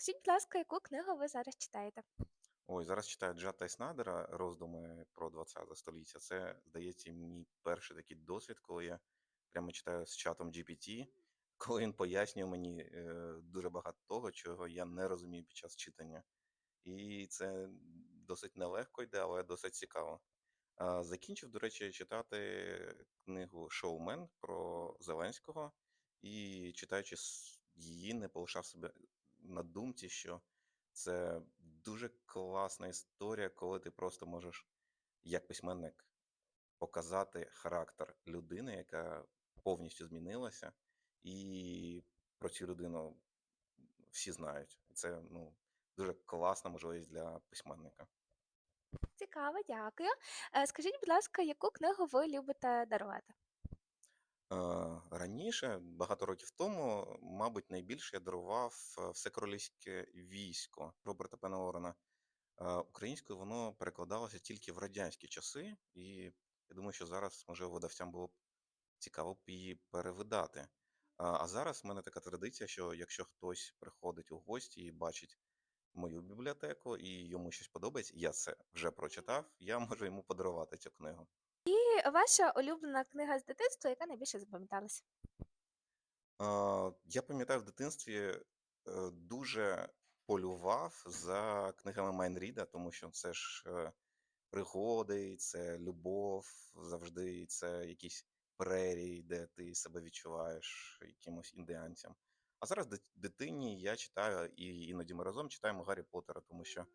Скажіть, будь ласка, яку книгу ви зараз читаєте? Ой, зараз читаю Джата Існадера "Роздуми про ХХ століття". Це, здається, мій перший такий досвід, коли я прямо читаю з чатом GPT, коли він пояснює мені, е, дуже багато того, чого я не розумію під час читання. І це досить нелегко йде, але досить цікаво. Закінчив, до речі, читати книгу "Шоумен" про Зеленського, і читаючи її, не полишав себе на думці, що це дуже класна історія, коли ти просто можеш як письменник показати характер людини, яка повністю змінилася, і про цю людину всі знають. Це, ну, дуже класна можливість для письменника. Цікаво, дякую. Е, скажіть, будь ласка, яку книгу ви любите дарувати? Е, раніше, багато років тому, мабуть, найбільше я дарував, е, "Все королівське військо" Роберта Пенеорена. Е, українською воно перекладалося тільки в радянські часи, і я думаю, що зараз, можливо, видавцям було б цікаво б її перевидати. А, а зараз в мене така традиція, що якщо хтось приходить у гості і бачить мою бібліотеку, і йому щось подобається, я це вже прочитав, я можу йому подарувати цю книгу. І ваша улюблена книга з дитинства, яка найбільше запам'яталась? Я пам'ятаю, в дитинстві, е, дуже полював за книгами Майн Ріда, тому що це ж, е, пригоди, це любов завжди, це якісь прерії, де ти себе відчуваєш якимось індіанцем. А зараз дитині я читаю, і іноді ми разом читаємо Гаррі Поттера, тому що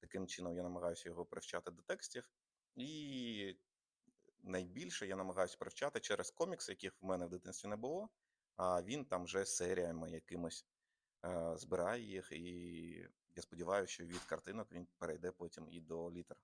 таким чином я намагаюся його привчати до текстів. І найбільше я намагаюсь привчати через комікси, яких в мене в дитинстві не було, а він там вже серіями якимось, збирає їх, і я сподіваюся, що від картинок він перейде потім і до літер.